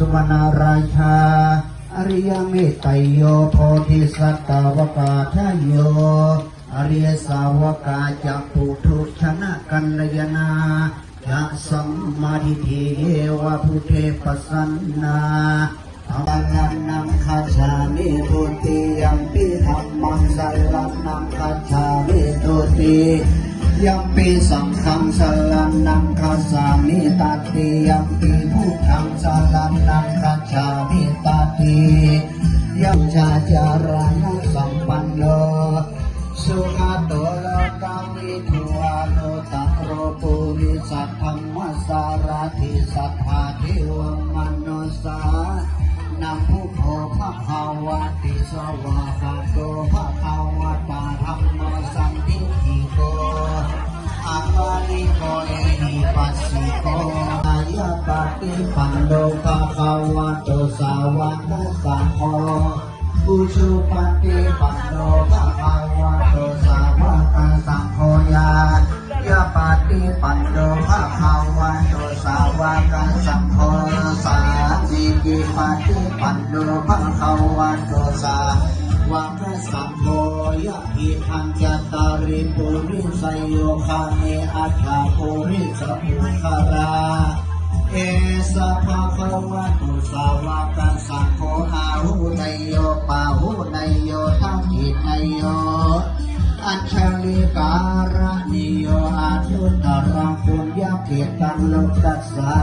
สุวรรณราชา อริยเมตโยโพธิสัตตวกาทายโย อริยสาวกาจักปุถุชนะกัลยนาจะสัมมาทิฏฐิเยวะพุทเทปสันนาอังลันนังคาชามิทุติยัมปิธรรมังสัลลันนังคาชามิทุติ ยัมปิสังฆังสลันนังคาสามิตาติยัมปิพุทธังสลันนังคาชามิตาติยัมชาจารณะสัมปันโนสุขาโตโลกาวิทูอาโนตัโรปุริสัทธรรมสารทิสัทธาเทวมโนสานัมพุทโธภะคะวะติสวะหะโตภะคะวะตาธรรมสัายะปฏิปันโนภะคะวะโตสาวะสังโฆปุชุปฏิปันโนภะคะวะโตสาวกสังโฆยายะปฏิปันโนภะคะวะโตสาวกสังโฆสาธิกิปฏิปันโนภะคะวะโตสาวกสังโฆ ยะอิทังจัตตาริปุริสโยคาเมอัฏฐาปุริสปุคารา เอสะภะคะวะโตสาวกัสังโฆอาหุนยโยปาหุนยโยทักขินยโยอัญชลิการณิโยอาทุตรังปุญญาเกตังโลกัสสา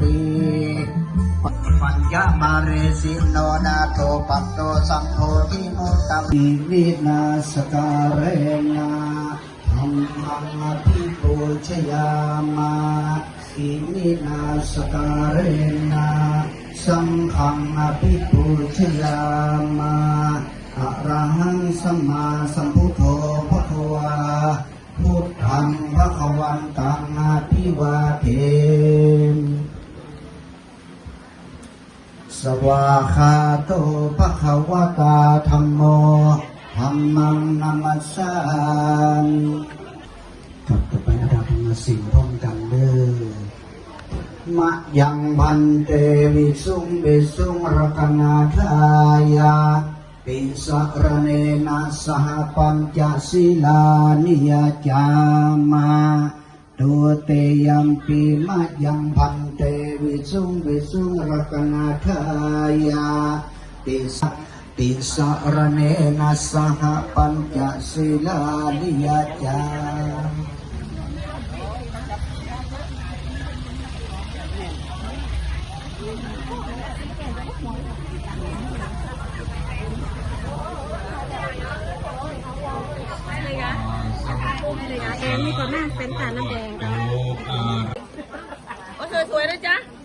ติ ปัญญามาเรสิโนนาโตปัตโตสัมโพธิโมตัมวินาสการเรนาธรรมังอภิปูชยามาสิมินาสการเรนาสังฆังอภิปูชยามาอะระหังสัมมาสัมพุทโธภะคะวาพุทธังภะคะวันตังอภิวาเทม สวาคาโตภะคะวะตาธัมโมธัมมังนัมัสสานกับต่อไปอาดาพมาสิ่งพร้อมกันเด้อมะยังพันเตวิสุงวิสุงรกนาทายาปิสรเนนะสหปัญจศีลานิยจามาตุเตยัมปีมะยังพันเต วิสุงวิสุงรักนาทายาติสติสารเนนะสหปัญจศีลานิยาจาเอ็มีก่อนหน้าเป็นตาน้ำแดง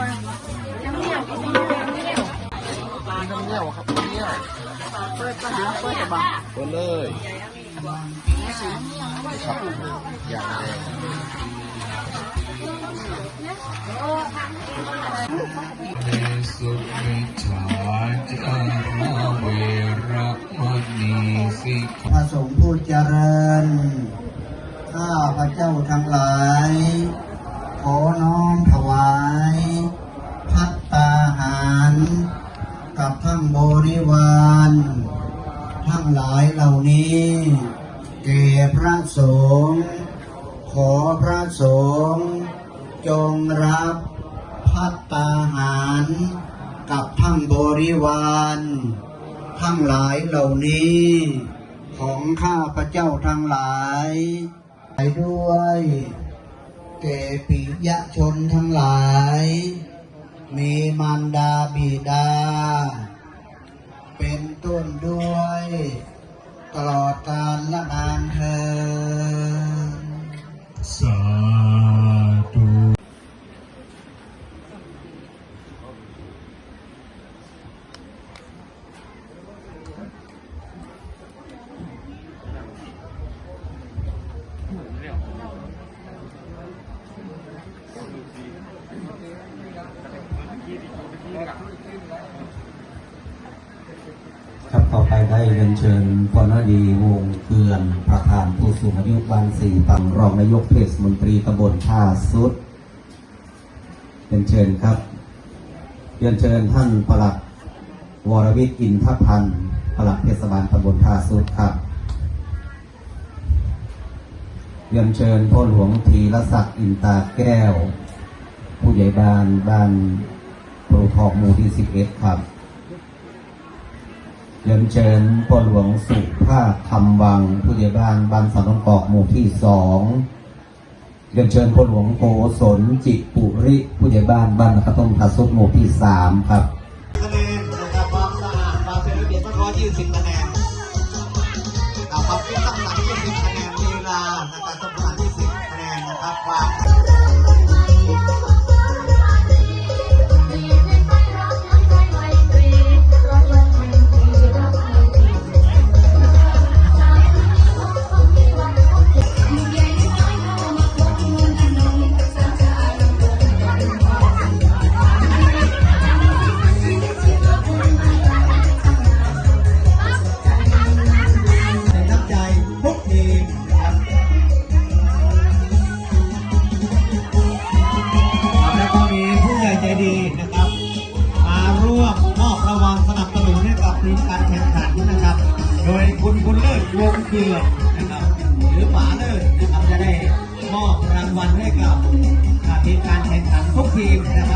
นะครับลาบเปิดเลยสุขิจาจามาเวระมณีสิกพระสงฆ์ผู้เจริญ ข้าพระเจ้าทั้งหลาย ขอน้อมถวาย บริวารทั้งหลายเหล่านี้แก่พระสงฆ์ขอพระสงฆ์จงรับพัตตาหารกับทั้งบริวารทั้งหลายเหล่านี้ ของข้าพระเจ้าทั้งหลายไปด้วยแก่ปิยชนทั้งหลาย มีมารดาบิดา เป็นต้นด้วย ตลอดกาลละนานเธอสา ได้เรียนเชิญพรณดีวงเกือนประธานผู้สูงอายุบ้านสี่ปังรองนายกเทศมนตรีตำบลท่าสุดเรียนเชิญครับเรียนเชิญท่านประหลัดวรวิทย์อินทพันธ์ประหลัดเทศบาลตำบลท่าสุดครับเรียนเชิญพ่อหลวงธีรศักดิ์อินตาแก้ว ผู้ใหญ่บ้านบ้านปลูทองหมู่ที่สิบเอ็ดครับ เรียนเชิญพ่อหลวงสุภาพธรรมวัง ผู้ใหญ่บ้านบ้านสันองกอกหมู่ที่สองเรียนเชิญพ่อหลวงโกศลจิปุริ ผู้ใหญ่บ้านบ้านกระต้มทัสุกหมู่ที่สามครับคะแนนนะครับความสะอาดความเป็นระเบียบเรียบร้อย20คะแนน วัลให้กับทีมการแข่งขันทุกทีมนะครับ